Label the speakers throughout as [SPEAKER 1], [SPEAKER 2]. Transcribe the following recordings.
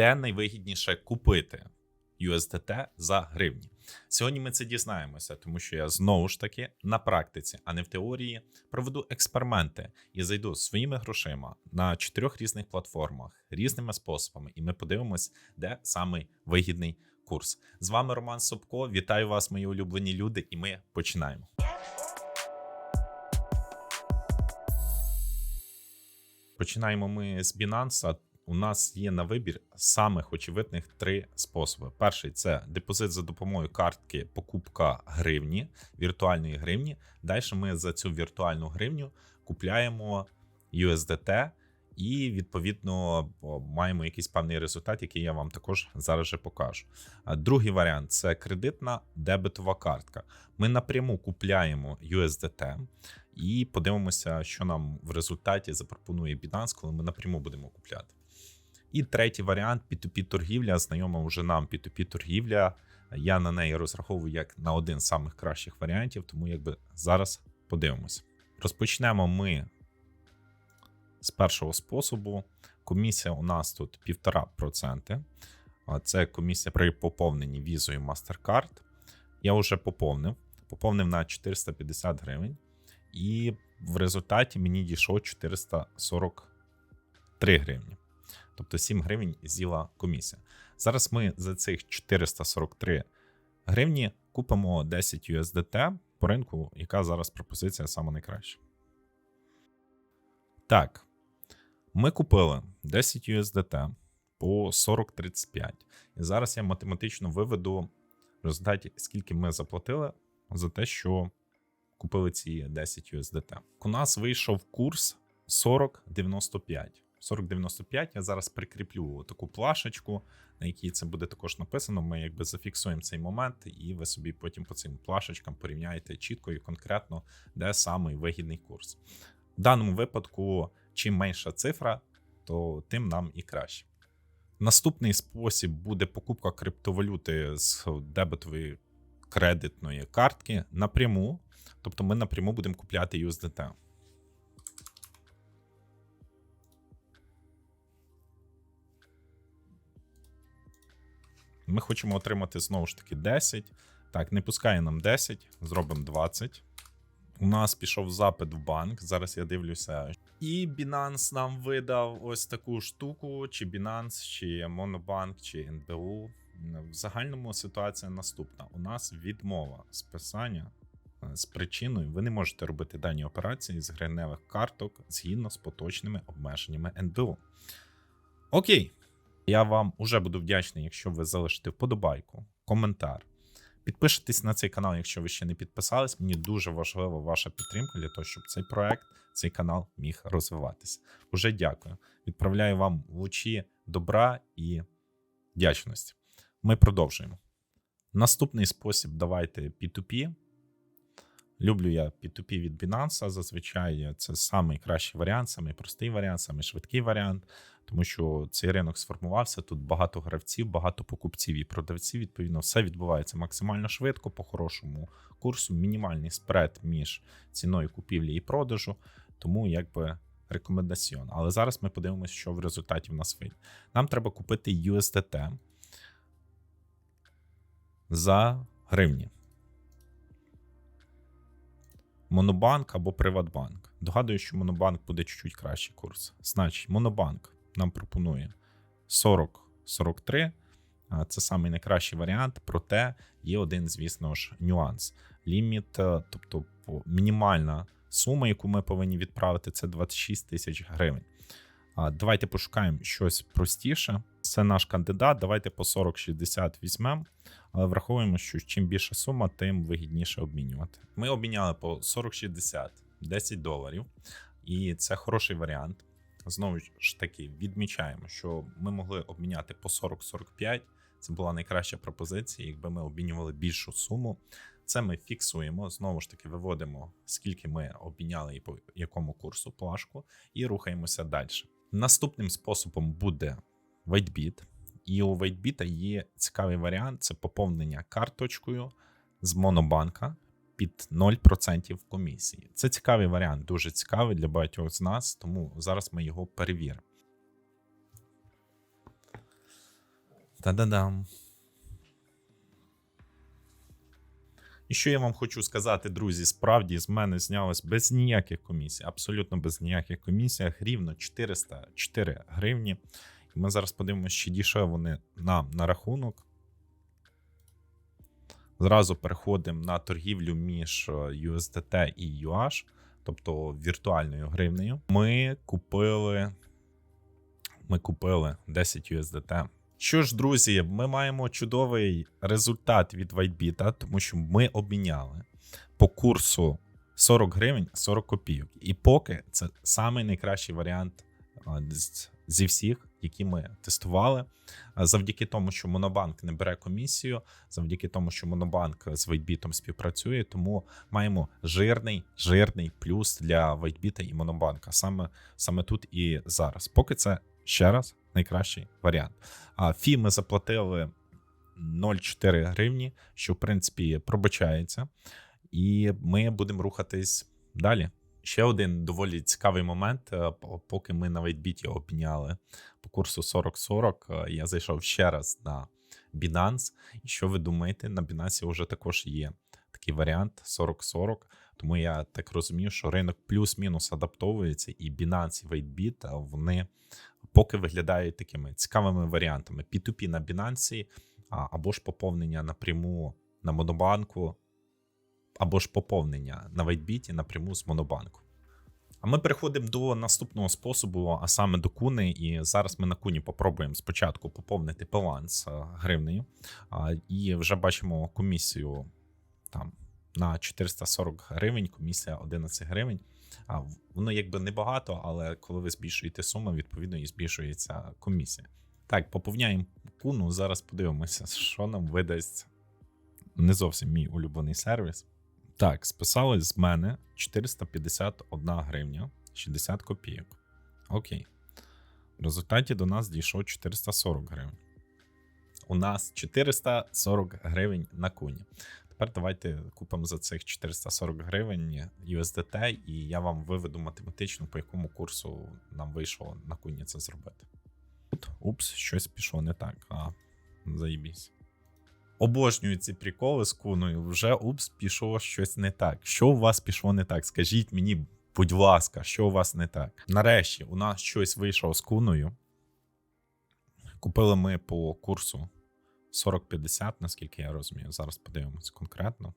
[SPEAKER 1] де найвигідніше купити USDT за гривні. Сьогодні ми це дізнаємося, тому що я знову ж таки на практиці, а не в теорії, проведу експерименти і зайду своїми грошима на чотирьох різних платформах різними способами, і ми подивимось, де самий вигідний курс. З вами Роман Собко. Вітаю вас, мої улюблені люди, і ми починаємо. Починаємо ми з Binance. У нас є на вибір самих очевидних три способи. Перший це депозит за допомогою картки покупка гривні, віртуальної гривні. Далі ми за цю віртуальну гривню купляємо USDT і, відповідно, маємо якийсь певний результат, який я вам також зараз же покажу. Другий варіант це кредитна дебетова картка. Ми напряму купляємо USDT і подивимося, що нам в результаті запропонує Binance, коли ми напряму будемо купляти. І третій варіант P2P торгівля. Знайома вже нам P2P торгівля. Я на неї розраховую як на один з самих кращих варіантів, тому якби зараз подивимося. Розпочнемо ми з першого способу. Комісія у нас тут 1,5%. Це комісія при поповненні візою MasterCard. Я вже поповнив. Поповнив на 450 гривень. І в результаті мені дійшло 443 гривні. Тобто 7 гривень з'їла комісія. Зараз ми за цих 443 гривні купимо 10 USDT по ринку, яка зараз пропозиція саме найкраща. Так, ми купили 10 USDT по 40.35. І зараз я математично виведу в результаті, скільки ми заплатили за те, що купили ці 10 USDT. У нас вийшов курс 40.95. 4095 я зараз прикріплю таку плашечку, на якій це буде також написано. Ми якби зафіксуємо цей момент, і ви собі потім по цим плашечкам порівняєте чітко і конкретно, де самий вигідний курс. В даному випадку, чим менша цифра, то тим нам і краще. Наступний спосіб буде покупка криптовалюти з дебетової кредитної картки напряму. Тобто ми напряму будемо купляти USDT. Ми хочемо отримати знову ж таки 10. Так, не пускає нам 10, зробимо 20. У нас пішов запит в банк. Зараз я дивлюся. І Binance нам видав ось таку штуку: чи Binance, чи Monobank, чи НБУ. В загальному ситуація наступна: у нас відмова списання е, з причиною, ви не можете робити дані операції з гривневих карток згідно з поточними обмеженнями НБУ. Окей. Я вам уже буду вдячний, якщо ви залишите вподобайку, коментар. Підпишитесь на цей канал, якщо ви ще не підписались. Мені дуже важлива ваша підтримка для того, щоб цей проект, цей канал міг розвиватися. Уже дякую. Відправляю вам лучі добра і вдячності. Ми продовжуємо. Наступний спосіб давайте P2P. Люблю я P2P від Binance. Зазвичай це найкращий варіант, самий простий варіант, самий швидкий варіант тому що цей ринок сформувався. Тут багато гравців, багато покупців і продавців. Відповідно, все відбувається максимально швидко, по хорошому курсу, мінімальний спред між ціною купівлі і продажу. Тому якби рекомендаціон. Але зараз ми подивимося, що в результаті в нас вийде. Нам треба купити USDT за гривні. Монобанк або Приватбанк. Догадую, що Монобанк буде чуть-чуть кращий курс. Значить, Монобанк нам пропонує 40-43. Це самий найкращий варіант, проте є один, звісно ж, нюанс. Ліміт, е, тобто мінімальна сума, яку ми повинні відправити, це 26 тисяч гривень. Давайте пошукаємо щось простіше. Це наш кандидат. Давайте по 40-60 візьмемо, але враховуємо, що чим більша сума, тим вигідніше обмінювати. Ми обміняли по 40-60 10 доларів, і це хороший варіант. Знову ж таки, відмічаємо, що ми могли обміняти по 40-45. Це була найкраща пропозиція. Якби ми обмінювали більшу суму, це ми фіксуємо. Знову ж таки, виводимо, скільки ми обміняли і по якому курсу плашку, і рухаємося далі. Наступним способом буде WhiteBit. І у WhiteBit є цікавий варіант: це поповнення карточкою з Монобанка під 0% комісії. Це цікавий варіант, дуже цікавий для багатьох з нас, тому зараз ми його перевіримо. Та-да-дам. І що я вам хочу сказати, друзі, справді з мене знялось без ніяких комісій, абсолютно без ніяких комісій, рівно 404 гривні. Ми зараз подивимося, чи дійшли вони нам на рахунок. Зразу переходимо на торгівлю між е, USDT і UH, тобто віртуальною гривнею. Ми купили. Ми купили 10 USDT. Що ж, друзі, ми маємо чудовий результат від WhiteBit, тому що ми обміняли по курсу 40 гривень 40 копійок. І поки це найкращий варіант з- зі всіх, які ми тестували. Завдяки тому, що Монобанк не бере комісію, завдяки тому, що Монобанк з WhiteBit співпрацює, тому маємо жирний, жирний плюс для WhiteBit і Монобанка. Саме, саме тут і зараз. Поки це ще раз найкращий варіант. А фі ми заплатили 0,4 гривні, що в принципі пробачається. І ми будемо рухатись далі. Ще один доволі цікавий момент. е, Поки ми на Вейтбіті обміняли по курсу 40-40, е, я зайшов ще раз на Binance. І що ви думаєте? На Binance вже також є такий варіант 40-40. Тому я так розумію, що ринок плюс-мінус адаптовується, і Binance і WaitBit, вони поки виглядають такими цікавими варіантами: P2P на Binance, або ж поповнення напряму на Монобанку, або ж поповнення на WaitBit напряму з Монобанку. А ми переходимо до наступного способу, а саме до куни. І зараз ми на куні попробуємо спочатку поповнити баланс гривнею. І вже бачимо комісію там на 440 гривень, комісія 11 гривень. Воно якби небагато, але коли ви збільшуєте суму, відповідно і збільшується комісія. Так, поповняємо куну. Зараз подивимося, що нам видасть не зовсім мій улюблений сервіс. Так, списали з мене 451 гривня 60 копійок. Окей. В результаті до нас дійшло 440 гривень. У нас 440 гривень на куні. Тепер давайте купимо за цих 440 гривень USDT, і я вам виведу математично, по якому курсу нам вийшло на куні це зробити. Упс, щось пішло не так. А, заїбісь. Обожнюю ці приколи з куною. Вже упс, пішло щось не так. Що у вас пішло не так? Скажіть мені, будь ласка, що у вас не так? Нарешті, у нас щось вийшло з куною. Купили ми по курсу 40-50, наскільки я розумію. Зараз подивимось конкретно.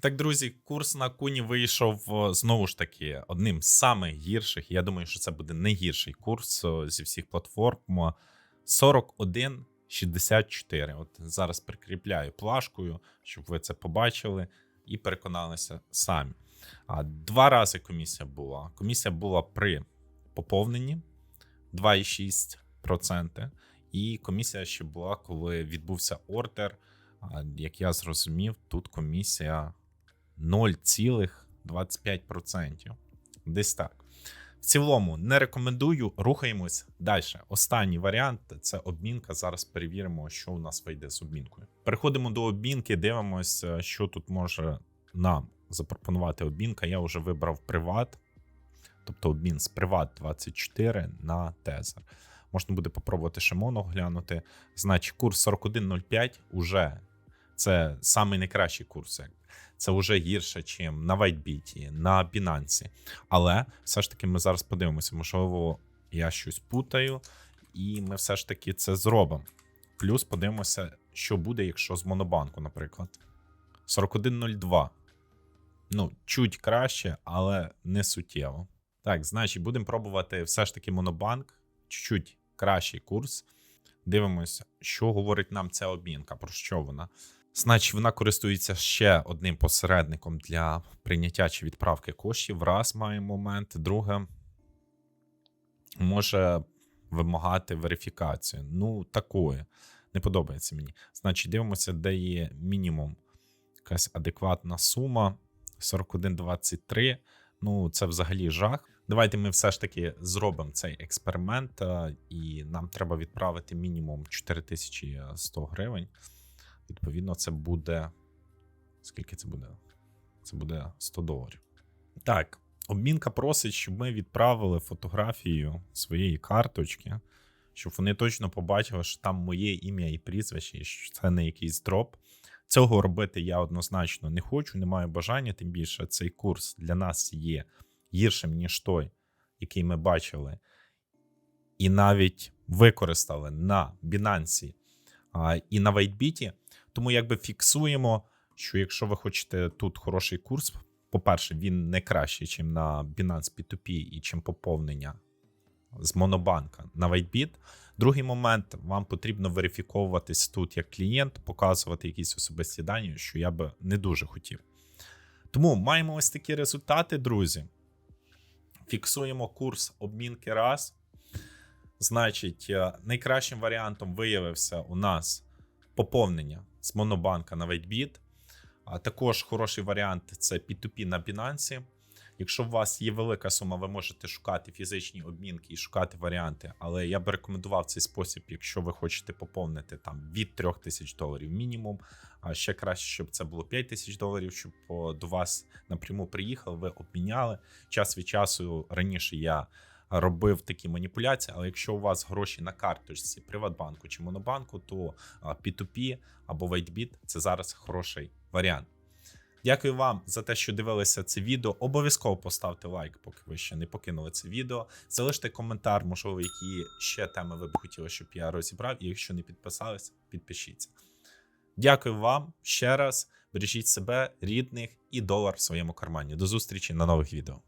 [SPEAKER 1] Так, друзі, курс на куні вийшов е, знову ж таки одним з самих гірших. Я думаю, що це буде найгірший курс е, зі всіх платформ. 41,64. От зараз прикріпляю плашкою, щоб ви це побачили і переконалися самі. А, Два рази комісія була. Комісія була при поповненні 2,6%. І комісія ще була, коли відбувся ордер. Як я зрозумів, тут комісія 0,25%. Десь так. В цілому не рекомендую, рухаємось далі. Останній варіант це обмінка. Зараз перевіримо, що у нас вийде з обмінкою. Переходимо до обмінки, дивимося, що тут може нам запропонувати обмінка. Я вже вибрав приват, тобто обмін з приват 24 на тезер. Можна буде попробувати Шимоно глянути. Значить, курс 41.05 уже це самий найкращий курс. Це вже гірше, ніж на WhiteBit, на Binance. Але все ж таки ми зараз подивимося, можливо, я щось путаю, і ми все ж таки це зробимо. Плюс подивимося, що буде, якщо з Монобанку, наприклад. 41.02. Ну, чуть краще, але не суттєво. Так, значить, будемо пробувати все ж таки Монобанк. Чуть-чуть кращий курс. Дивимося, що говорить нам ця обмінка, про що вона. Значить, вона користується ще одним посередником для прийняття чи відправки коштів. Раз має момент. Друге, може вимагати верифікацію. Ну, такої. Не подобається мені. Значить, дивимося, де є мінімум якась адекватна сума. 41,23. Ну, це взагалі жах. Давайте ми все ж таки зробимо цей експеримент, е, і нам треба відправити мінімум 4100 гривень. Відповідно, це буде. Скільки це буде? Це буде 100 доларів. Так, обмінка просить, щоб ми відправили фотографію своєї карточки, щоб вони точно побачили, що там моє ім'я і прізвище, і що це не якийсь дроп. Цього робити я однозначно не хочу, не маю бажання, тим більше цей курс для нас є гіршим, ніж той, який ми бачили, і навіть використали на Binance і на WhiteBit. Тому якби фіксуємо, що якщо ви хочете тут хороший курс, по-перше, він не кращий, ніж на Binance P2P і чим поповнення з Монобанка на WhiteBit. Другий момент, вам потрібно верифіковуватись тут як клієнт, показувати якісь особисті дані, що я би не дуже хотів. Тому маємо ось такі результати, друзі. Фіксуємо курс обмінки раз. Значить, е, найкращим варіантом виявився у нас поповнення з Монобанка на WhiteBit. А також хороший варіант це P2P на Binance. Якщо у вас є велика сума, ви можете шукати фізичні обмінки і шукати варіанти. Але я би рекомендував цей спосіб, якщо ви хочете поповнити там від 3000 тисяч доларів мінімум. А ще краще, щоб це було 5 тисяч доларів, щоб до вас напряму приїхали, ви обміняли. Час від часу раніше я робив такі маніпуляції, але якщо у вас гроші на карточці Приватбанку чи Монобанку, то а, P2P або WhiteBit – це зараз хороший варіант. Дякую вам за те, що дивилися це відео. Обов'язково поставте лайк, поки ви ще не покинули це відео. Залиште коментар, можливо, які ще теми ви б хотіли, щоб я розібрав. І якщо не підписались, підпишіться. Дякую вам ще раз. Бережіть себе, рідних і долар в своєму кармані. До зустрічі на нових відео.